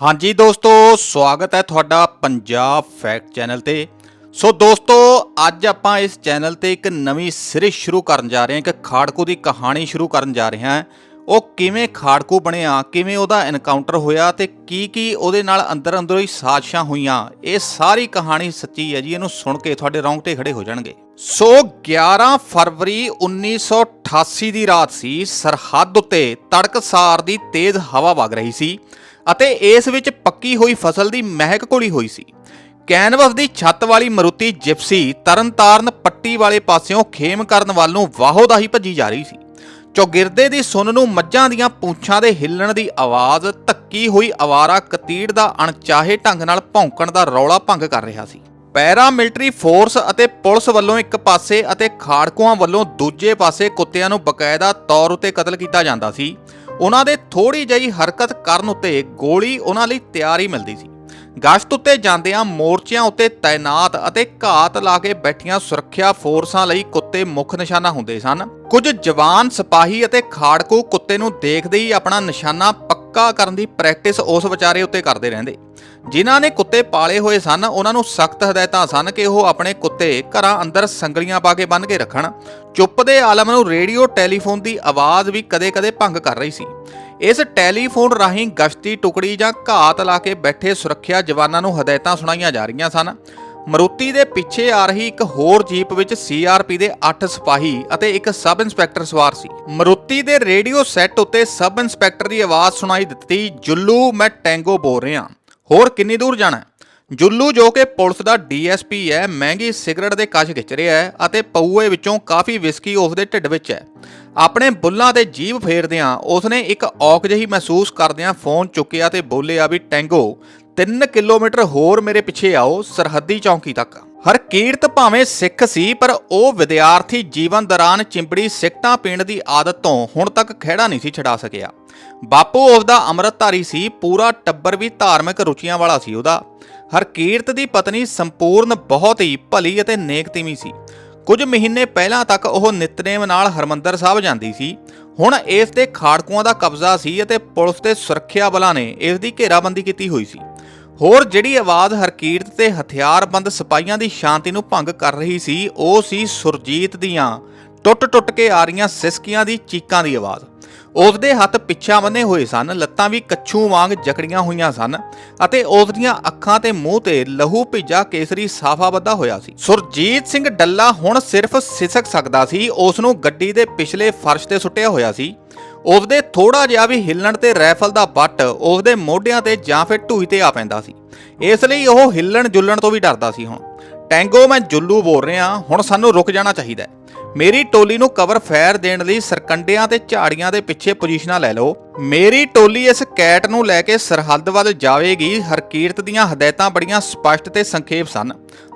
ਹਾਂਜੀ ਦੋਸਤੋ, ਸਵਾਗਤ ਹੈ ਤੁਹਾਡਾ ਪੰਜਾਬ ਫੈਕਟ ਚੈਨਲ ਤੇ। ਸੋ ਦੋਸਤੋ, ਅੱਜ ਆਪਾਂ ਇਸ ਚੈਨਲ ਤੇ ਇੱਕ ਨਵੀਂ ਸਿਰੇ ਸ਼ੁਰੂ ਕਰਨ ਜਾ ਰਹੇ ਹਾਂ, ਇੱਕ ਖਾੜਕੂ ਦੀ ਕਹਾਣੀ ਸ਼ੁਰੂ ਕਰਨ ਜਾ ਰਹੇ ਹਾਂ। ਉਹ ਕਿਵੇਂ ਖਾੜਕੂ ਬਣਿਆ, ਕਿਵੇਂ ਉਹਦਾ ਐਨਕਾਊਂਟਰ ਹੋਇਆ ਤੇ ਕੀ ਕੀ ਉਹਦੇ ਨਾਲ ਅੰਦਰ ਅੰਦਰੋਂ ਹੀ ਸਾਜ਼ਿਸ਼ਾਂ ਹੋਈਆਂ, ਇਹ ਸਾਰੀ ਕਹਾਣੀ ਸੱਚੀ ਹੈ ਜੀ, ਇਹਨੂੰ ਸੁਣ ਕੇ ਤੁਹਾਡੇ ਰੌਂਗਟੇ ਖੜੇ ਹੋ ਜਾਣਗੇ। ਸੋ 11 ਫਰਵਰੀ 1988 ਦੀ ਰਾਤ ਸੀ, ਸਰਹੱਦ ਉੱਤੇ ਤੜਕਸਾਰ ਦੀ ਤੇਜ਼ ਹਵਾ ਵਗ ਰਹੀ ਸੀ। ਅਤੇ ਇਸ ਵਿੱਚ ਪੱਕੀ ਹੋਈ ਫਸਲ ਦੀ ਮਹਿਕ ਘੁਲੀ ਹੋਈ ਸੀ। ਕੈਨਵਸ ਦੀ ਛੱਤ ਵਾਲੀ ਮਰੂਤੀ ਜਿਪਸੀ ਤਰਨਤਾਰਨ ਪੱਟੀ ਵਾਲੇ ਪਾਸਿਓਂ ਖੇਮ ਕਰਨ ਵੱਲ ਨੂੰ ਵਾਹੋ ਦਾ ਹੀ ਭੱਜੀ ਜਾ ਰਹੀ ਸੀ। ਚੌਗਿਰਦੇ ਦੀ ਸੁਣ ਨੂੰ ਮੱਝਾਂ ਦੀਆਂ ਪੂੰਛਾਂ ਦੇ ਹਿੱਲਣ ਦੀ ਆਵਾਜ਼, ਧੱਕੀ ਹੋਈ ਆਵਾਰਾ ਕਤੀੜ ਦਾ ਅਣਚਾਹੇ ਢੰਗ ਨਾਲ ਭੌਂਕਣ ਦਾ ਰੌਲਾ ਭੰਗ ਕਰ ਰਿਹਾ ਸੀ। ਪੈਰਾ ਮਿਲਟਰੀ ਫੋਰਸ ਅਤੇ ਪੁਲਿਸ ਵੱਲੋਂ ਇੱਕ ਪਾਸੇ ਅਤੇ ਖਾੜਕੂਆਂ ਵੱਲੋਂ ਦੂਜੇ ਪਾਸੇ ਕੁੱਤਿਆਂ ਨੂੰ ਬਕਾਇਦਾ ਤੌਰ ਉੱਤੇ ਕਤਲ ਕੀਤਾ ਜਾਂਦਾ ਸੀ। ਉਹਨਾਂ ਦੇ ਥੋੜੀ ਜਿਹੀ ਹਰਕਤ ਕਰਨ ਉੱਤੇ ਗੋਲੀ ਉਹਨਾਂ ਲਈ ਤਿਆਰ ਹੀ ਮਿਲਦੀ ਸੀ। ਗਸ਼ਤ ਉੱਤੇ ਜਾਂਦਿਆਂ ਮੋਰਚਿਆਂ ਉੱਤੇ ਤਾਇਨਾਤ ਅਤੇ ਘਾਤ ਲਾ ਕੇ ਬੈਠੀਆਂ ਸੁਰੱਖਿਆ ਫੋਰਸਾਂ ਲਈ ਕੁੱਤੇ ਮੁੱਖ ਨਿਸ਼ਾਨਾ ਹੁੰਦੇ ਸਨ। ਕੁਝ ਜਵਾਨ ਸਿਪਾਹੀ ਅਤੇ ਖਾੜਕੂ ਕੁੱਤੇ ਨੂੰ ਦੇਖਦੇ ਹੀ ਆਪਣਾ ਨਿਸ਼ਾਨਾ ਪੱਕਾ ਕਰਨ ਦੀ ਪ੍ਰੈਕਟਿਸ ਉਸ ਵਿਚਾਰੇ ਉੱਤੇ ਕਰਦੇ ਰਹਿੰਦੇ। ਜਿਨ੍ਹਾਂ ਨੇ ਕੁੱਤੇ ਪਾਲੇ ਹੋਏ ਸਨ, ਉਹਨਾਂ ਨੂੰ ਸਖਤ ਹਦਾਇਤਾਂ ਸਨ ਕਿ ਉਹ ਆਪਣੇ ਕੁੱਤੇ ਘਰਾਂ ਅੰਦਰ ਸੰਗਲੀਆਂ ਪਾ ਕੇ ਬੰਨ੍ਹ ਕੇ ਰੱਖਣ। ਚੁੱਪ ਦੇ ਆਲਮ ਨੂੰ ਰੇਡੀਓ ਟੈਲੀਫੋਨ ਦੀ ਆਵਾਜ਼ ਵੀ ਕਦੇ-ਕਦੇ ਭੰਗ ਕਰ ਰਹੀ ਸੀ। ਇਸ ਟੈਲੀਫੋਨ ਰਾਹੀਂ ਗਸ਼ਤੀ ਟੁਕੜੀ ਜਾਂ ਘਾਤ ਲਾ ਕੇ ਬੈਠੇ ਸੁਰੱਖਿਆ ਜਵਾਨਾਂ ਨੂੰ ਹਦਾਇਤਾਂ ਸੁਣਾਈਆਂ ਜਾ ਰਹੀਆਂ ਸਨ। ਮਰੂਤੀ ਦੇ ਪਿੱਛੇ ਆ ਰਹੀ ਇੱਕ ਹੋਰ ਜੀਪ ਵਿੱਚ ਸੀਆਰਪੀ ਦੇ 8 ਸਿਪਾਹੀ ਅਤੇ ਇੱਕ ਸਬ ਇੰਸਪੈਕਟਰ ਸਵਾਰ ਸੀ। ਮਰੂਤੀ ਦੇ ਰੇਡੀਓ ਸੈੱਟ ਉੱਤੇ ਸਬ ਇੰਸਪੈਕਟਰ ਦੀ ਆਵਾਜ਼ ਸੁਣਾਈ ਦਿੱਤੀ, ਜੁੱਲੂ, ਮੈਂ ਟੈਂਗੋ ਬੋਲ ਰਿਹਾ। ਹੋਰ ਕਿੰਨੀ ਦੂਰ ਜਾਣਾ? ਜੁੱਲੂ ਜੋ ਕਿ ਪੁਲਿਸ ਦਾ ਡੀਐਸਪੀ ਹੈ, ਮਹਿੰਗੀ ਸਿਗਰਟ ਦੇ ਕੱਚ ਖਿੱਚ ਰਿਹਾ ਹੈ ਅਤੇ ਪਊਏ ਵਿੱਚੋਂ ਕਾਫੀ ਵਿਸਕੀ ਉਸ ਦੇ ਢਿੱਡ ਵਿੱਚ ਹੈ। ਆਪਣੇ ਬੁੱਲਾਂ ਤੇ ਜੀਭ ਫੇਰਦਿਆਂ ਉਸਨੇ ਇੱਕ ਔਕ ਜਿਹੀ ਮਹਿਸੂਸ ਕਰਦਿਆਂ ਫੋਨ ਚੁੱਕਿਆ ਤੇ ਬੋਲਿਆ ਵੀ, ਟੈਂਗੋ 3 ਕਿਲੋਮੀਟਰ ਹੋਰ ਮੇਰੇ ਪਿੱਛੇ ਆਓ, ਸਰਹੱਦੀ ਚੌਂਕੀ ਤੱਕ। ਹਰਕੀਰਤ ਭਾਵੇਂ ਸਿੱਖ ਸੀ, ਪਰ ਉਹ ਵਿਦਿਆਰਥੀ ਜੀਵਨ ਦੌਰਾਨ ਚਿੰਬੜੀ ਸਿਗਟਾਂ ਪੀਣ ਦੀ ਆਦਤ ਤੋਂ ਹੁਣ ਤੱਕ ਖਿਹੜਾ ਨਹੀਂ ਸੀ ਛਡਾ ਸਕਿਆ। ਬਾਪੂ ਉਹਦਾ ਅੰਮ੍ਰਿਤਧਾਰੀ ਸੀ, ਪੂਰਾ ਟੱਬਰ ਵੀ ਧਾਰਮਿਕ ਰੁਚੀਆਂ ਵਾਲਾ ਸੀ ਉਹਦਾ। ਹਰਕੀਰਤ ਦੀ ਪਤਨੀ ਸੰਪੂਰਨ ਬਹੁਤ ਹੀ ਭਲੀ ਅਤੇ ਨੇਕਤੀਵੀ ਸੀ। ਕੁਝ ਮਹੀਨੇ ਪਹਿਲਾਂ ਤੱਕ ਉਹ ਨਿਤਨੇਮ ਨਾਲ ਹਰਮੰਦਰ ਸਾਹਿਬ ਜਾਂਦੀ ਸੀ। ਹੁਣ ਇਸ ਤੇ ਖਾੜਕੂਆਂ ਦਾ ਕਬਜ਼ਾ ਸੀ ਅਤੇ ਪੁਲਿਸ ਤੇ ਸੁਰੱਖਿਆ ਬਲਾਂ ਨੇ ਇਸ ਦੀ ਘੇਰਾਬੰਦੀ ਕੀਤੀ ਹੋਈ ਸੀ। ਹੋਰ ਜਿਹੜੀ ਆਵਾਜ਼ ਹਰਕੀਰਤ ਤੇ ਹਥਿਆਰਬੰਦ ਸਿਪਾਹੀਆਂ ਦੀ ਸ਼ਾਂਤੀ ਨੂੰ ਭੰਗ ਕਰ ਰਹੀ ਸੀ, ਉਹ ਸੀ ਸੁਰਜੀਤ ਦੀਆਂ ਟੁੱਟ-ਟੁੱਟ ਕੇ ਆ ਰਹੀਆਂ ਸਿਸਕੀਆਂ ਦੀ ਚੀਕਾਂ ਦੀ ਆਵਾਜ਼। ਉਸ ਦੇ ਹੱਥ ਪਿੱਛਾ ਬੰਨੇ ਹੋਏ ਸਨ, ਲੱਤਾਂ ਵੀ ਕੱਛੂ ਵਾਂਗ ਜਕੜੀਆਂ ਹੋਈਆਂ ਸਨ ਅਤੇ ਉਸ ਦੀਆਂ ਅੱਖਾਂ ਤੇ ਮੂੰਹ ਤੇ ਲਹੂ ਭਿੱਜਾ ਕੇਸਰੀ ਸਾਫਾ ਬੱਧਾ ਹੋਇਆ ਸੀ। ਸੁਰਜੀਤ ਸਿੰਘ ਡੱਲਾ ਹੁਣ ਸਿਰਫ ਸਿਸਕ ਸਕਦਾ ਸੀ, ਉਸ ਨੂੰ ਗੱਡੀ ਦੇ ਪਿਛਲੇ ਫਰਸ਼ ਤੇ ਸੁੱਟਿਆ ਹੋਇਆ ਸੀ। ਉਸਦੇ ਥੋੜਾ ਜਿਹਾ ਵੀ ਹਿੱਲਣ ਤੇ ਰਾਈਫਲ ਦਾ ਬੱਟ ਉਸਦੇ ਮੋਢਿਆਂ ਤੇ ਜਾਂ ਫਿਰ ਢੂਈ ਤੇ ਆ ਪੈਂਦਾ ਸੀ। ਇਸ ਲਈ ਉਹ ਹਿੱਲਣ ਜੁੱਲਣ ਤੋਂ ਵੀ ਡਰਦਾ ਸੀ ਹੁਣ। ਟੈਂਗੋ, ਮੈਂ ਜੁੱਲੂ ਬੋਲ ਰਿਹਾ, ਹੁਣ ਸਾਨੂੰ ਰੁਕ ਜਾਣਾ ਚਾਹੀਦਾ ਮੇਰੀ ਟੋਲੀ ਨੂੰ ਕਵਰ ਫਾਇਰ ਦੇਣ ਲਈ ਸਰਕੰਡਿਆਂ ਤੇ ਝਾੜੀਆਂ ਦੇ ਪਿੱਛੇ ਪੋਜੀਸ਼ਨਾਂ ਲੈ ਲਓ। ਮੇਰੀ ਟੋਲੀ ਇਸ ਕੈਟ ਨੂੰ ਲੈ ਕੇ ਸਰਹੱਦ ਵੱਲ ਜਾਵੇਗੀ। ਹਰਕੀਰਤ ਦੀਆਂ ਹਦਾਇਤਾਂ ਬੜੀਆਂ ਸਪਸ਼ਟ ਤੇ ਸੰਖੇਪ ਸਨ।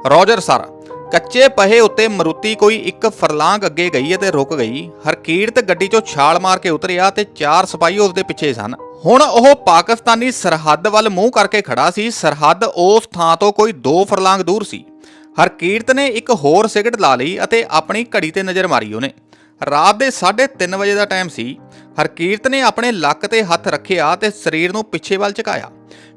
ਰੋਜਰ ਸਰ ਕੱਚੇ ਪਹੇ ਉੱਤੇ ਮਰੂਤੀ ਕੋਈ ਇੱਕ ਫਰਲਾਂਗ ਅੱਗੇ ਗਈ ਅਤੇ ਰੁਕ ਗਈ। ਹਰਕੀਰਤ ਗੱਡੀ 'ਚੋਂ ਛਾਲ ਮਾਰ ਕੇ ਉਤਰਿਆ ਤੇ ਚਾਰ ਸਿਪਾਹੀ ਉਸ ਦੇ ਪਿੱਛੇ ਸਨ। ਹੁਣ ਉਹ ਪਾਕਿਸਤਾਨੀ ਸਰਹੱਦ ਵੱਲ ਮੂੰਹ ਕਰਕੇ ਖੜਾ ਸੀ। ਸਰਹੱਦ ਉਸ ਥਾਂ ਤੋਂ ਕੋਈ 2 ਫਰਲਾਂਗ ਦੂਰ ਸੀ। ਹਰਕੀਰਤ ਨੇ ਇੱਕ ਹੋਰ ਸਿਗਰਟ ਲਾ ਲਈ ਅਤੇ ਆਪਣੀ ਘੜੀ ਤੇ ਨਜ਼ਰ ਮਾਰੀ ਉਹਨੇ। ਰਾਤ ਦੇ 3:30 ਵਜੇ ਦਾ ਟਾਈਮ ਸੀ। ਹਰਕੀਰਤ ਨੇ ਆਪਣੇ ਲੱਕ ਤੇ ਹੱਥ ਰੱਖਿਆ ਤੇ ਸਰੀਰ ਨੂੰ ਪਿੱਛੇ ਵੱਲ ਝੁਕਾਇਆ।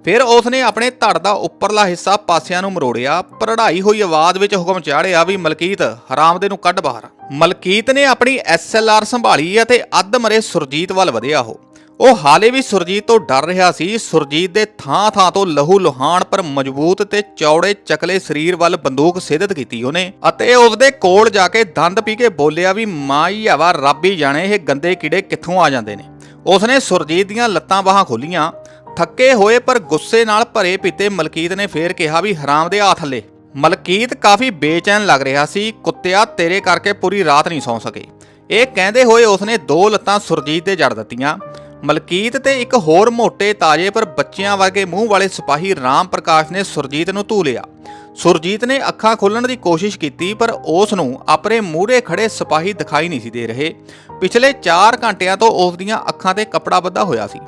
ਫਿਰ ਉਸ ਨੇ ਆਪਣੇ ਧੜ ਦਾ ਉੱਪਰਲਾ ਹਿੱਸਾ ਪਾਸਿਆਂ ਨੂੰ ਮਰੋੜਿਆ। ਪਰੜਾਈ ਹੋਈ ਆਵਾਜ਼ ਵਿੱਚ ਹੁਕਮ ਚਾੜਿਆ ਵੀ ਮਲਕੀਤ, ਹਰਾਮ ਦੇ ਨੂੰ ਕੱਢ ਬਾਹਰ। ਮਲਕੀਤ ਨੇ ਆਪਣੀ ਐਸਐਲਆਰ ਸੰਭਾਲੀ ਅਤੇ ਅੱਧ ਮਰੇ ਸੁਰਜੀਤ ਵੱਲ ਵਧਿਆ ਉਹ। ਉਹ ਹਾਲੇ ਵੀ ਸੁਰਜੀਤ ਤੋਂ ਡਰ ਰਿਹਾ ਸੀ। ਸੁਰਜੀਤ ਦੇ ਥਾਂ-ਥਾਂ ਤੋਂ ਲਹੂ ਲੁਹਾਨ ਪਰ ਮਜ਼ਬੂਤ ਤੇ ਚੌੜੇ ਚਕਲੇ ਸਰੀਰ ਵੱਲ ਬੰਦੂਕ ਸਿੱਧਤ ਕੀਤੀ ਉਹਨੇ ਅਤੇ ਉਸਦੇ ਕੋਲ ਜਾ ਕੇ ਦੰਦ ਪੀ ਕੇ ਬੋਲਿਆ ਵੀ, ਮਾਈ ਹਵਾ, ਰੱਬ ਹੀ ਜਾਣੇ ਇਹ ਗੰਦੇ ਕੀੜੇ ਕਿੱਥੋਂ ਆ ਜਾਂਦੇ ਨੇ। ਉਸਨੇ ਸੁਰਜੀਤ ਦੀਆਂ ਲੱਤਾਂ ਬਾਹਾਂ ਖੋਲੀਆਂ। ਥੱਕੇ ਹੋਏ ਪਰ ਗੁੱਸੇ ਨਾਲ ਭਰੇ ਪੀਤੇ ਮਲਕੀਤ ਨੇ ਫੇਰ ਕਿਹਾ ਵੀ, ਹਰਾਮ ਦੇ ਆ ਥੱਲੇ। ਮਲਕੀਤ ਕਾਫੀ ਬੇਚੈਨ ਲੱਗ ਰਿਹਾ ਸੀ। ਕੁੱਤਿਆ ਤੇਰੇ ਕਰਕੇ ਪੂਰੀ ਰਾਤ ਨਹੀਂ ਸੌਂ ਸਕੇ। ਇਹ ਕਹਿੰਦੇ ਹੋਏ ਉਸਨੇ ਦੋ ਲੱਤਾਂ ਸੁਰਜੀਤ ਦੇ ਜੜ ਦਿੱਤੀਆਂ। ਮਲਕੀਤ ਤੇ ਇੱਕ ਹੋਰ ਮੋਟੇ ਤਾਜੇ ਪਰ ਬੱਚਿਆਂ ਵਰਗੇ ਮੂੰਹ ਵਾਲੇ ਸਿਪਾਹੀ ਰਾਮ ਪ੍ਰਕਾਸ਼ ਨੇ ਸੁਰਜੀਤ ਨੂੰ ਧੂ ਲਿਆ। ਸੁਰਜੀਤ ਨੇ ਅੱਖਾਂ ਖੋਲਣ ਦੀ ਕੋਸ਼ਿਸ਼ ਕੀਤੀ, ਪਰ ਉਸ ਨੂੰ ਆਪਣੇ ਮੂਹਰੇ ਖੜੇ ਸਿਪਾਹੀ ਦਿਖਾਈ ਨਹੀਂ ਸੀ ਦੇ ਰਹੇ। ਪਿਛਲੇ 4 ਘੰਟਿਆਂ ਤੋਂ ਉਸ ਦੀਆਂ ਅੱਖਾਂ ਤੇ ਕੱਪੜਾ ਬੱਧਾ ਹੋਇਆ ਸੀ।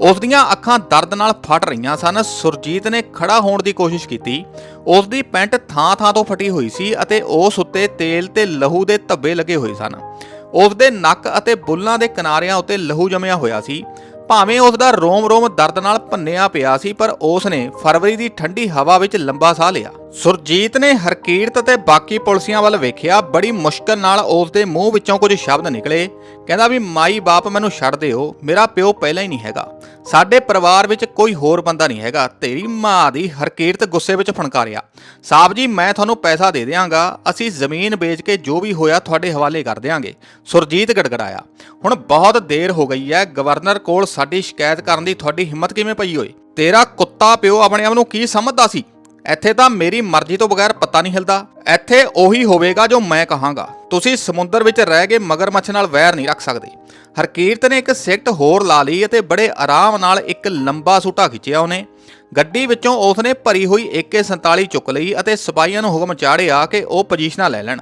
ਉਸ ਦੀਆਂ ਅੱਖਾਂ ਦਰਦ ਨਾਲ ਫਟ ਰਹੀਆਂ ਸਨ। ਸੁਰਜੀਤ ਨੇ ਖੜਾ ਹੋਣ ਦੀ ਕੋਸ਼ਿਸ਼ ਕੀਤੀ। ਉਸ ਦੀ ਪੈਂਟ ਥਾਂ-ਥਾਂ ਤੋਂ ਫਟੀ ਹੋਈ ਸੀ ਅਤੇ ਉਸ ਉੱਤੇ ਤੇਲ ਤੇ ਲਹੂ ਦੇ ਧੱਬੇ ਲੱਗੇ ਹੋਏ ਸਨ। ਉਸ ਦੇ ਨੱਕ ਅਤੇ ਬੁੱਲਾਂ ਦੇ ਕਿਨਾਰਿਆਂ ਉੱਤੇ ਲਹੂ ਜਮਿਆ ਹੋਇਆ ਸੀ। ਭਾਵੇਂ ਉਸ ਦਾ ਰੋਮ-ਰੋਮ ਦਰਦ ਨਾਲ ਭੰਨਿਆ ਪਿਆ ਸੀ, ਪਰ ਉਸ ਨੇ ਫਰਵਰੀ ਦੀ ਠੰਡੀ ਹਵਾ ਵਿੱਚ ਲੰਬਾ ਸਾਹ ਲਿਆ। ਸੁਰਜੀਤ ਨੇ ਹਰਕੀਰਤ ਤੇ ਬਾਕੀ ਪੁਲਸੀਆਂ ਵੱਲ ਵੇਖਿਆ, ਬੜੀ ਮੁਸ਼ਕਲ ਨਾਲ ਉਸ ਦੇ ਮੂੰਹ ਵਿੱਚੋਂ ਕੁਝ ਸ਼ਬਦ ਨਿਕਲੇ। ਕਹਿੰਦਾ ਵੀ, ਮਾਈ ਬਾਪ, ਮੈਨੂੰ ਛੱਡ ਦਿਓ, ਮੇਰਾ ਪਿਓ ਪਹਿਲਾਂ ਹੀ ਨਹੀਂ ਹੈਗਾ। ਸਾਡੇ ਪਰਿਵਾਰ ਵਿੱਚ ਕੋਈ ਹੋਰ ਬੰਦਾ ਨਹੀਂ ਹੈਗਾ। ਤੇਰੀ ਮਾਂ ਦੀ ਹਰਕੀਰਤ ਗੁੱਸੇ ਵਿੱਚ ਫਣਕਾਰਿਆ। ਸਾਹਿਬ ਜੀ, ਮੈਂ ਤੁਹਾਨੂੰ ਪੈਸਾ ਦੇ ਦਿਆਂਗਾ, ਅਸੀਂ ਜ਼ਮੀਨ ਵੇਚ ਕੇ ਜੋ ਵੀ ਹੋਇਆ ਤੁਹਾਡੇ ਹਵਾਲੇ ਕਰ ਦਿਆਂਗੇ। ਸੁਰਜੀਤ ਗੜਗੜਾਇਆ। ਹੁਣ ਬਹੁਤ ਦੇਰ ਹੋ ਗਈ ਹੈ ਗਵਰਨਰ ਕੋਲ ਸਾਡੀ ਸ਼ਿਕਾਇਤ ਕਰਨ ਦੀ, ਤੁਹਾਡੀ ਹਿੰਮਤ ਕਿਵੇਂ ਪਈ ਹੋਏ ਤੇਰਾ ਕੁੱਤਾ ਪਿਓ ਆਪਣੇ ਆਪ ਨੂੰ ਕੀ ਸਮਝਦਾ ਸੀ? ਇੱਥੇ ਤਾਂ ਮੇਰੀ ਮਰਜ਼ੀ ਤੋਂ ਬਗੈਰ ਪਤਾ ਨਹੀਂ ਹਿਲਦਾ। ਇੱਥੇ ਉਹੀ ਹੋਵੇਗਾ ਜੋ ਮੈਂ ਕਹਾਂਗਾ। ਤੁਸੀਂ ਸਮੁੰਦਰ ਵਿੱਚ ਰਹਿ ਕੇ ਮਗਰਮੱਛ ਨਾਲ ਵੈਰ ਨਹੀਂ ਰੱਖ ਸਕਦੇ। ਹਰਕੀਰਤ ਨੇ ਇੱਕ ਸਿਗਰਟ ਹੋਰ ਲਾ ਲਈ ਅਤੇ ਬੜੇ ਆਰਾਮ ਨਾਲ ਇੱਕ ਲੰਬਾ ਸੂਟਾ ਖਿੱਚਿਆ ਉਹਨੇ। ਗੱਡੀ ਵਿੱਚੋਂ ਉਸਨੇ ਭਰੀ ਹੋਈ AK47 ਚੁੱਕ ਲਈ ਅਤੇ ਸਿਪਾਹੀਆਂ ਨੂੰ ਹੁਕਮ ਚਾੜਿਆ ਕਿ ਉਹ ਪੋਜੀਸ਼ਨਾਂ ਲੈ ਲੈਣ।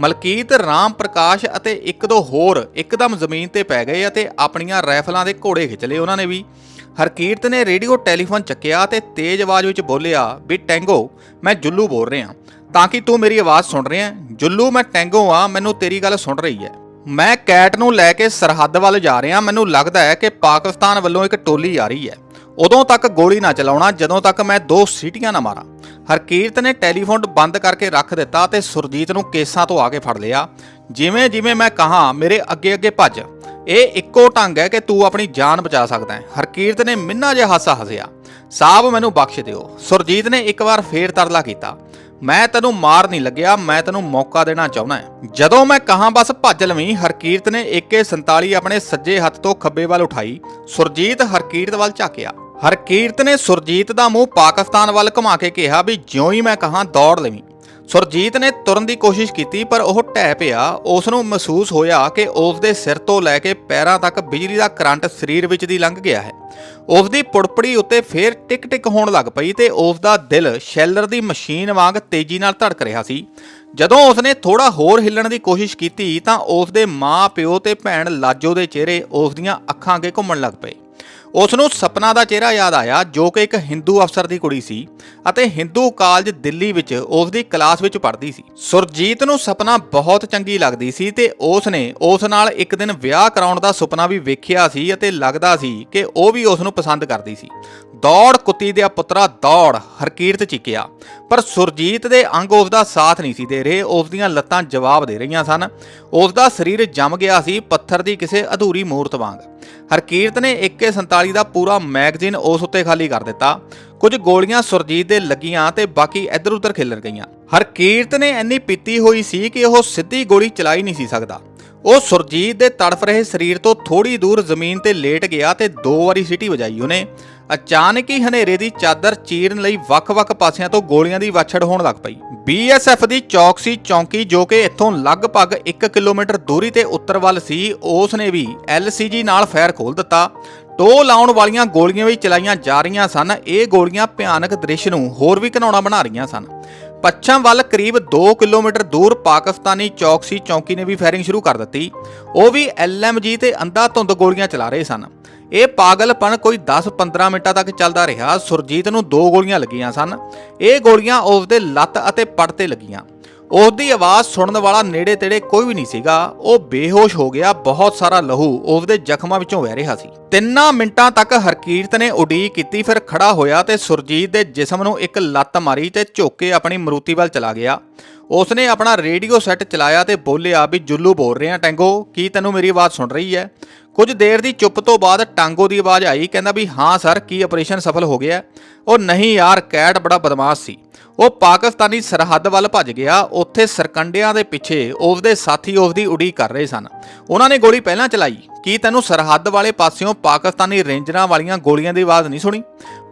ਮਲਕੀਤ, ਰਾਮ ਪ੍ਰਕਾਸ਼ ਅਤੇ ਇੱਕ ਦੋ ਹੋਰ ਇੱਕਦਮ ਜ਼ਮੀਨ ਤੇ ਪੈ ਗਏ ਅਤੇ ਆਪਣੀਆਂ ਰਾਈਫਲਾਂ ਦੇ ਘੋੜੇ ਖਿੱਚ ਲਏ ਉਹਨਾਂ ਨੇ ਵੀ। ਹਰਕੀਰਤ ਨੇ ਰੇਡੀਓ ਟੈਲੀਫੋਨ ਚੱਕਿਆ ਤੇ ਤੇਜ਼ ਆਵਾਜ਼ ਵਿੱਚ ਬੋਲਿਆ, ਵੀ ਟੈਂਗੋ, ਮੈਂ ਜੁੱਲੂ ਬੋਲ ਰਿਹਾ ਤਾਂ ਕਿ ਤੂੰ ਮੇਰੀ ਆਵਾਜ਼ ਸੁਣ ਰਿਹਾ ਜੁੱਲੂ, ਮੈਂ ਟੈਂਗੋ ਆ ਮੈਨੂੰ ਤੇਰੀ ਗੱਲ ਸੁਣ ਰਹੀ ਹੈ। ਮੈਂ ਕੈਟ ਨੂੰ ਲੈ ਕੇ ਸਰਹੱਦ ਵੱਲ ਜਾ ਰਿਹਾ ਮੈਨੂੰ ਲੱਗਦਾ ਹੈ ਕਿ ਪਾਕਿਸਤਾਨ ਵੱਲੋਂ ਇੱਕ ਟੋਲੀ ਆ ਰਹੀ ਹੈ। ਉਦੋਂ ਤੱਕ ਗੋਲੀ ਨਾ ਚਲਾਉਣਾ, ਜਦੋਂ ਤੱਕ ਮੈਂ ਦੋ ਸੀਟੀਆਂ ਨਾ ਮਾਰਾਂ। ਹਰਕੀਰਤ ਨੇ ਟੈਲੀਫੋਨ ਬੰਦ ਕਰਕੇ ਰੱਖ ਦਿੱਤਾ ਤੇ ਸੁਰਜੀਤ ਨੂੰ ਕੇਸਾਂ ਤੋਂ ਆ ਕੇ ਫੜ ਲਿਆ। ਜਿਵੇਂ ਜਿਵੇਂ ਮੈਂ ਕਹਾ, ਮੇਰੇ ਅੱਗੇ ਅੱਗੇ ਭੱਜ। ਇਹ ਇੱਕੋ ਢੰਗ ਹੈ ਕਿ ਤੂੰ ਆਪਣੀ ਜਾਨ ਬਚਾ ਸਕਦਾ ਹੈ। ਹਰਕੀਰਤ ਨੇ ਮਿੰਨਾ ਜਿਹਾ ਹਾਸਾ ਹੱਸਿਆ। ਸਾਹਿਬ ਮੈਨੂੰ ਬਖਸ਼ ਦਿਓ। ਸੁਰਜੀਤ ਨੇ ਇੱਕ ਵਾਰ ਫੇਰ ਤਰਲਾ ਕੀਤਾ। ਮੈਂ ਤੈਨੂੰ ਮਾਰ ਨਹੀਂ ਲੱਗਿਆ, ਮੈਂ ਤੈਨੂੰ ਮੌਕਾ ਦੇਣਾ ਚਾਹੁੰਦਾ ਹਾਂ। ਜਦੋਂ ਮੈਂ ਕਹਾਂ, ਬਸ ਭੱਜ ਲਵੀਂ, ਹਰਕੀਰਤ ਨੇ AK47 ਆਪਣੇ ਸੱਜੇ ਹੱਥ ਤੋਂ ਖੱਬੇ ਵੱਲ ਉਠਾਈ। ਸੁਰਜੀਤ ਹਰਕੀਰਤ ਵੱਲ ਝਾਕਿਆ। ਹਰਕੀਰਤ ਨੇ ਸੁਰਜੀਤ ਦਾ ਮੂੰਹ ਪਾਕਿਸਤਾਨ ਵੱਲ ਘੁਮਾ ਕੇ ਕਿਹਾ ਵੀ ਜਿਉਂ ਹੀ ਮੈਂ ਕਹਾਂ ਦੌੜ ਲਵੀਂ। ਸੁਰਜੀਤ ਨੇ ਤੁਰਨ ਦੀ ਕੋਸ਼ਿਸ਼ ਕੀਤੀ, ਪਰ ਉਹ ਢਹਿ ਪਿਆ। ਉਸ ਨੂੰ ਮਹਿਸੂਸ ਹੋਇਆ ਕਿ ਉਸ ਦੇ ਸਿਰ ਤੋਂ ਲੈ ਕੇ ਪੈਰਾਂ ਤੱਕ ਬਿਜਲੀ ਦਾ ਕਰੰਟ ਸਰੀਰ ਵਿੱਚ ਦੀ ਲੰਘ ਗਿਆ ਹੈ। ਉਸ ਦੀ ਪੁੜਪੜੀ ਉੱਤੇ ਫੇਰ ਟਿਕ ਟਿਕ ਹੋਣ ਲੱਗ ਪਈ ਤੇ ਉਸ ਦਾ ਦਿਲ ਸ਼ੈਲਰ ਦੀ ਮਸ਼ੀਨ ਵਾਂਗ ਤੇਜ਼ੀ ਨਾਲ ਧੜਕ ਰਿਹਾ ਸੀ। ਜਦੋਂ ਉਸ ਨੇ ਥੋੜਾ ਹੋਰ ਹਿੱਲਣ ਦੀ ਕੋਸ਼ਿਸ਼ ਕੀਤੀ ਤਾਂ ਉਸ ਦੇ ਮਾਂ ਪਿਓ ਤੇ ਭੈਣ ਲਾਜੋ ਦੇ ਚਿਹਰੇ ਉਸ ਦੀਆਂ ਅੱਖਾਂ ਅੱਗੇ ਘੁੰਮਣ ਲੱਗ ਪਏ। ਉਸ ਨੂੰ ਸਪਨਾ ਦਾ ਚਿਹਰਾ ਯਾਦ ਆਇਆ, ਜੋ ਕਿ ਇੱਕ ਹਿੰਦੂ ਅਫਸਰ ਦੀ ਕੁੜੀ ਸੀ ਅਤੇ ਹਿੰਦੂ ਕਾਲਜ ਦਿੱਲੀ ਵਿੱਚ ਉਸ ਦੀ ਕਲਾਸ ਵਿੱਚ ਪੜ੍ਹਦੀ ਸੀ। ਸੁਰਜੀਤ ਨੂੰ ਸਪਨਾ ਬਹੁਤ ਚੰਗੀ ਲੱਗਦੀ ਸੀ ਤੇ ਉਸ ਨੇ ਉਸ ਨਾਲ ਇੱਕ ਦਿਨ ਵਿਆਹ ਕਰਾਉਣ ਦਾ ਸੁਪਨਾ ਵੀ ਵੇਖਿਆ ਸੀ ਅਤੇ ਲੱਗਦਾ ਸੀ ਕਿ ਉਹ ਵੀ ਉਸ ਨੂੰ ਪਸੰਦ ਕਰਦੀ ਸੀ। ਦੌੜ ਕੁੱਤੀ ਦੇ ਪੁੱਤਰਾ ਦੌੜ, ਹਰਕੀਰਤ ਚੀਕਿਆ। ਪਰ ਸੁਰਜੀਤ ਦੇ ਅੰਗ ਉਸ ਦਾ ਸਾਥ ਨਹੀਂ ਸੀ ਦੇ ਰਹੇ ਉਸ ਦੀਆਂ ਲੱਤਾਂ ਜਵਾਬ ਦੇ ਰਹੀਆਂ ਸਨ। ਉਸ ਦਾ ਸਰੀਰ ਜੰਮ ਗਿਆ ਸੀ ਪੱਥਰ ਦੀ ਕਿਸੇ ਅਧੂਰੀ ਮੂਰਤ ਵਾਂਗ। ਹਰਕੀਰਤ ਨੇ 147 ਦਾ ਪੂਰਾ ਮੈਗਜ਼ੀਨ ਉਸ ਉੱਤੇ ਖਾਲੀ ਕਰ ਦਿੱਤਾ। ਕੁਝ ਗੋਲੀਆਂ ਸੁਰਜੀਤ ਦੇ ਲੱਗੀਆਂ ਤੇ ਬਾਕੀ ਇੱਧਰ ਉੱਧਰ ਖਿਲਰ ਗਈਆਂ। ਹਰਕੀਰਤ ਨੇ ਇੰਨੀ ਪੀਤੀ ਹੋਈ ਸੀ ਕਿ ਉਹ ਸਿੱਧੀ ਗੋਲੀ ਚਲਾਈ ਨਹੀਂ ਸੀ ਸਕਦਾ। ਉਹ ਸੁਰਜੀਤ ਦੇ ਤੜਫ ਰਹੇ ਸਰੀਰ ਤੋਂ ਥੋੜੀ ਦੂਰ ਜ਼ਮੀਨ ਤੇ ਲੇਟ ਗਿਆ ਤੇ ਦੋ ਵਾਰੀ ਸਿਟੀ ਵਜਾਈ ਉਹਨੇ। ਅਚਾਨਕ ਹੀ ਹਨੇਰੇ ਦੀ ਚਾਦਰ ਚੀਰਨ ਲਈ ਵੱਖ-ਵੱਖ ਪਾਸਿਆਂ ਤੋਂ ਗੋਲੀਆਂ ਦੀ ਵਾਛੜ ਹੋਣ ਲੱਗ ਪਈ। ਬੀਐਸਐਫ ਦੀ ਚੌਕਸੀ ਚੌਂਕੀ ਜੋ ਕਿ ਇੱਥੋਂ ਲਗਭਗ 1 ਕਿਲੋਮੀਟਰ ਦੂਰੀ ਤੇ ਉੱਤਰ ਵੱਲ ਸੀ, ਉਸ ਨੇ ਵੀ ਐਲਸੀਜੀ ਨਾਲ ਫਾਇਰ ਖੋਲ ਦਿੱਤਾ। ਟੋ ਲਾਉਣ ਵਾਲੀਆਂ ਗੋਲੀਆਂ ਵੀ ਚਲਾਈਆਂ ਜਾ ਰਹੀਆਂ ਸਨ। ਇਹ ਗੋਲੀਆਂ ਭਿਆਨਕ ਦ੍ਰਿਸ਼ ਨੂੰ ਹੋਰ ਵੀ ਘਿਨਾਉਣਾ ਬਣਾ ਰਹੀਆਂ ਸਨ। ਪੱਛਮ ਵੱਲ ਕਰੀਬ 2 ਕਿਲੋਮੀਟਰ ਦੂਰ ਪਾਕਿਸਤਾਨੀ ਚੌਕਸੀ ਚੌਂਕੀ ਨੇ ਵੀ ਫਾਇਰਿੰਗ ਸ਼ੁਰੂ ਕਰ ਦਿੱਤੀ। ਉਹ ਵੀ ਐਲਐਮਜੀ ਤੇ ਅੰਧਾ ਧੁੰਦ ਗੋਲੀਆਂ ਚਲਾ ਰਹੇ ਸਨ। ਇਹ ਪਾਗਲਪਨ ਕੋਈ 10-15 ਮਿੰਟਾਂ ਤੱਕ ਚੱਲਦਾ ਰਿਹਾ। ਸੁਰਜੀਤ ਨੂੰ ਦੋ ਗੋਲੀਆਂ ਲੱਗੀਆਂ ਸਨ। ਇਹ ਗੋਲੀਆਂ ਉਸ ਦੇ ਲੱਤ ਅਤੇ ਪੜ ਤੇ ਲੱਗੀਆਂ। ਉਸ ਦੀ ਆਵਾਜ਼ ਸੁਣਨ ਵਾਲਾ ਨੇੜੇ ਤੇੜੇ ਕੋਈ ਵੀ ਨਹੀਂ ਸੀਗਾ। ਉਹ ਬੇਹੋਸ਼ ਹੋ ਗਿਆ, ਬਹੁਤ ਸਾਰਾ ਲਹੂ ਉਸ ਦੇ ਜ਼ਖਮਾਂ ਵਿੱਚੋਂ ਵਹਿ ਰਿਹਾ ਸੀ। ਤਿੰਨਾਂ ਮਿੰਟਾਂ ਤੱਕ ਹਰਕੀਰਤ ਨੇ ਉਡੀਕ ਕੀਤੀ, ਫਿਰ ਖੜਾ ਹੋਇਆ ਤੇ ਸੁਰਜੀਤ ਦੇ ਜਿਸਮ ਨੂੰ ਇੱਕ ਲੱਤ ਮਾਰੀ ਤੇ ਝੋਕੇ ਆਪਣੀ ਮਰੂਤੀ ਵੱਲ ਚਲਾ ਗਿਆ। ਉਸਨੇ ਆਪਣਾ ਰੇਡੀਓ ਸੈੱਟ ਚਲਾਇਆ ਤੇ ਬੋਲਿਆ ਵੀ ਜੁੱਲੂ ਬੋਲ ਰਿਹਾ, ਟੈਂਗੋ, ਕੀ ਤੈਨੂੰ ਮੇਰੀ ਆਵਾਜ਼ ਸੁਣ ਰਹੀ ਹੈ? ਕੁਝ ਦੇਰ ਦੀ ਚੁੱਪ ਤੋਂ ਬਾਅਦ ਟਾਂਗੋ ਦੀ ਆਵਾਜ਼ ਆਈ, ਕਹਿੰਦਾ ਵੀ ਹਾਂ ਸਰ, ਕੀ ਆਪਰੇਸ਼ਨ ਸਫਲ ਹੋ ਗਿਆ? ਉਹ ਨਹੀਂ ਯਾਰ, ਕੈਟ ਬੜਾ ਬਦਮਾਸ਼ ਸੀ। ਉਹ ਪਾਕਿਸਤਾਨੀ ਸਰਹੱਦ ਵੱਲ ਭੱਜ ਗਿਆ, ਉੱਥੇ ਸਰਕੰਡਿਆਂ ਦੇ ਪਿੱਛੇ ਉਸ ਦੇ ਸਾਥੀ ਉਸ ਦੀ ਉਡੀਕ ਕਰ ਰਹੇ ਸਨ। ਉਹਨਾਂ ਨੇ ਗੋਲੀ ਪਹਿਲਾਂ ਚਲਾਈ। ਕੀ ਤੈਨੂੰ ਸਰਹੱਦ ਵਾਲੇ ਪਾਸਿਓਂ ਪਾਕਿਸਤਾਨੀ ਰੇਂਜਰਾਂ ਵਾਲੀਆਂ ਗੋਲੀਆਂ ਦੀ ਆਵਾਜ਼ ਨਹੀਂ ਸੁਣੀ?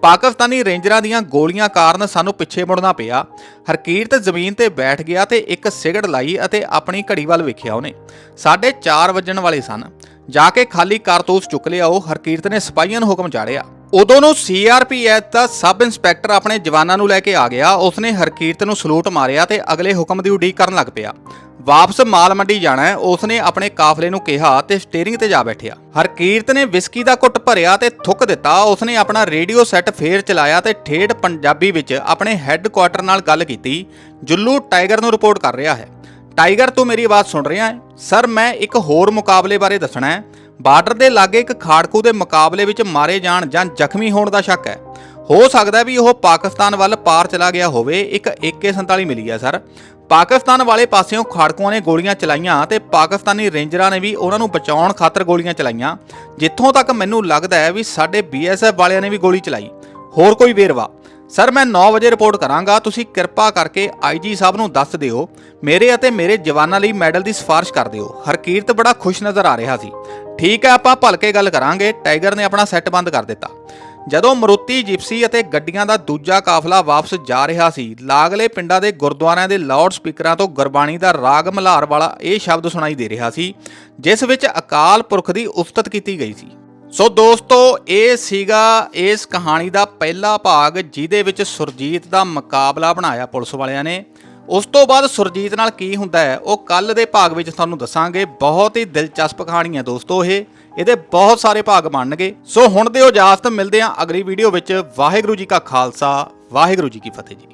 ਪਾਕਿਸਤਾਨੀ ਰੇਂਜਰਾਂ ਦੀਆਂ ਗੋਲੀਆਂ ਕਾਰਨ ਸਾਨੂੰ ਪਿੱਛੇ ਮੁੜਨਾ ਪਿਆ। ਹਰਕੀਰਤ ਜ਼ਮੀਨ ਤੇ ਬੈਠ ਗਿਆ ਤੇ ਇੱਕ ਸਿਗਰਟ ਲਾਈ ਅਤੇ ਆਪਣੀ ਘੜੀ ਵੱਲ ਵੇਖਿਆ ਉਹਨੇ। 4:30 ਵੱਜਣ ਵਾਲੇ ਸਨ। ਜਾ ਕੇ ਖਾਲੀ ਕਾਰਤੂਸ ਚੁੱਕ ਲਿਆ ਉਹ, ਹਰਕੀਰਤ ਨੇ ਸਿਪਾਹੀਆਂ ਨੂੰ ਹੁਕਮ ਚਾੜਿਆ। ਉਦੋਂ ਨੂੰ ਸੀਆਰਪੀਐਫ ਦਾ ਸਬ ਇੰਸਪੈਕਟਰ ਆਪਣੇ ਜਵਾਨਾਂ ਨੂੰ ਲੈ ਕੇ ਆ ਗਿਆ। ਉਸਨੇ ਹਰਕੀਰਤ ਨੂੰ ਸਲੂਟ ਮਾਰਿਆ ਤੇ ਅਗਲੇ ਹੁਕਮ ਦੀ ਉਡੀਕ ਕਰਨ ਲੱਗ ਪਿਆ। ਵਾਪਸ ਮਾਲ ਮੰਡੀ ਜਾਣਾ ਹੈ, ਉਸਨੇ ਆਪਣੇ ਕਾਫਲੇ ਨੂੰ ਕਿਹਾ ਤੇ ਸਟੀਅਰਿੰਗ ਤੇ ਜਾ ਬੈਠਿਆ। ਹਰਕੀਰਤ ਨੇ ਵਿਸਕੀ ਦਾ ਘੁੱਟ ਭਰਿਆ ਤੇ ਥੁੱਕ ਦਿੱਤਾ। ਉਸਨੇ ਆਪਣਾ ਰੇਡੀਓ ਸੈੱਟ ਫੇਰ ਚਲਾਇਆ ਤੇ ਠੇਠ ਪੰਜਾਬੀ ਵਿੱਚ ਆਪਣੇ ਹੈੱਡਕੁਆਟਰ ਨਾਲ ਗੱਲ ਕੀਤੀ। ਜੁੱਲੂ ਟਾਈਗਰ ਨੂੰ ਰਿਪੋਰਟ ਕਰ ਰਿਹਾ ਹੈ। ਟਾਈਗਰ, ਤੂੰ ਮੇਰੀ ਆਵਾਜ਼ ਸੁਣ ਰਿਹਾ ਹੈ? ਸਰ, ਮੈਂ ਇੱਕ ਹੋਰ ਮੁਕਾਬਲੇ ਬਾਰੇ ਦੱਸਣਾ ਹੈ। ਬਾਰਡਰ ਦੇ ਲਾਗੇ ਇੱਕ ਖਾੜਕੂ ਦੇ ਮੁਕਾਬਲੇ ਵਿੱਚ ਮਾਰੇ ਜਾਣ ਜਾਂ ਜ਼ਖਮੀ ਹੋਣ ਦਾ ਸ਼ੱਕ ਹੈ। ਹੋ ਸਕਦਾ ਵੀ ਉਹ ਪਾਕਿਸਤਾਨ ਵੱਲ ਪਾਰ ਚਲਾ ਗਿਆ ਹੋਵੇ। ਇੱਕ AK47 ਮਿਲੀ ਹੈ, ਸਰ। ਪਾਕਿਸਤਾਨ ਵਾਲੇ ਪਾਸਿਓਂ ਖਾੜਕੂਆਂ ਨੇ ਗੋਲੀਆਂ ਚਲਾਈਆਂ ਤੇ ਪਾਕਿਸਤਾਨੀ ਰੇਂਜਰਾਂ ਨੇ ਵੀ ਉਹਨਾਂ ਨੂੰ ਬਚਾਉਣ ਖਾਤਰ ਗੋਲੀਆਂ ਚਲਾਈਆਂ। ਜਿੱਥੋਂ ਤੱਕ ਮੈਨੂੰ ਲੱਗਦਾ ਹੈ ਵੀ ਸਾਡੇ BSF ਵਾਲਿਆਂ ਨੇ ਵੀ ਗੋਲੀ ਚਲਾਈ। ਹੋਰ ਕੋਈ ਵੇਰਵਾ? ਸਰ, ਮੈਂ 9 ਵਜੇ ਰਿਪੋਰਟ ਕਰਾਂਗਾ। ਤੁਸੀਂ ਕਿਰਪਾ ਕਰਕੇ ਆਈਜੀ ਸਾਹਿਬ ਨੂੰ ਦੱਸ ਦਿਓ। ਮੇਰੇ ਅਤੇ ਮੇਰੇ ਜਵਾਨਾਂ ਲਈ ਮੈਡਲ ਦੀ ਸਿਫਾਰਿਸ਼ ਕਰ ਦਿਓ। ਹਰਕੀਰਤ ਬੜਾ ਖੁਸ਼ ਨਜ਼ਰ ਆ ਰਿਹਾ ਸੀ। ਠੀਕ ਹੈ, ਆਪਾਂ ਭਲਕੇ ਗੱਲ ਕਰਾਂਗੇ। ਟਾਈਗਰ ਨੇ ਆਪਣਾ ਸੈੱਟ ਬੰਦ ਕਰ ਦਿੱਤਾ। ਜਦੋਂ ਮਰੂਤੀ ਜਿਪਸੀ ਅਤੇ ਗੱਡੀਆਂ ਦਾ ਦੂਜਾ ਕਾਫਲਾ ਵਾਪਸ ਜਾ ਰਿਹਾ ਸੀ, ਲਾਗਲੇ ਪਿੰਡਾਂ ਦੇ ਗੁਰਦੁਆਰਿਆਂ ਦੇ ਲਾਊਡ ਸਪੀਕਰਾਂ ਤੋਂ ਗੁਰਬਾਣੀ ਦਾ ਰਾਗ ਮਲਹਾਰ ਵਾਲਾ ਇਹ ਸ਼ਬਦ ਸੁਣਾਈ ਦੇ ਰਿਹਾ ਸੀ, ਜਿਸ ਵਿੱਚ ਅਕਾਲ ਪੁਰਖ ਦੀ ਉਸਤਤ ਕੀਤੀ ਗਈ ਸੀ। ਸੋ ਦੋਸਤੋ, ਇਹ ਸੀਗਾ ਇਸ ਕਹਾਣੀ ਦਾ ਪਹਿਲਾ ਭਾਗ, ਜਿਹਦੇ ਵਿੱਚ ਸੁਰਜੀਤ ਦਾ ਮੁਕਾਬਲਾ ਬਣਾਇਆ ਪੁਲਿਸ ਵਾਲਿਆਂ ਨੇ। ਉਸ ਤੋਂ ਬਾਅਦ ਸੁਰਜੀਤ ਨਾਲ ਕੀ ਹੁੰਦਾ ਹੈ, ਉਹ ਕੱਲ ਦੇ ਭਾਗ ਵਿੱਚ ਤੁਹਾਨੂੰ ਦੱਸਾਂਗੇ। ਬਹੁਤ ਹੀ ਦਿਲਚਸਪ ਕਹਾਣੀ ਹੈ ਦੋਸਤੋ ਇਹ। ਇਹਦੇ ਬਹੁਤ ਸਾਰੇ ਭਾਗ ਬਣਨਗੇ। ਸੋ ਹੁਣ ਦਿਓ ਇਜਾਜ਼ਤ ਮਿਲਦੇ ਹਾਂ ਅਗਲੀ ਵੀਡੀਓ ਵਿੱਚ। ਵਾਹਿਗੁਰੂ ਜੀ ਕਾ ਖਾਲਸਾ, ਵਾਹਿਗੁਰੂ ਜੀ ਕੀ ਫਤਿਹ ਜੀ।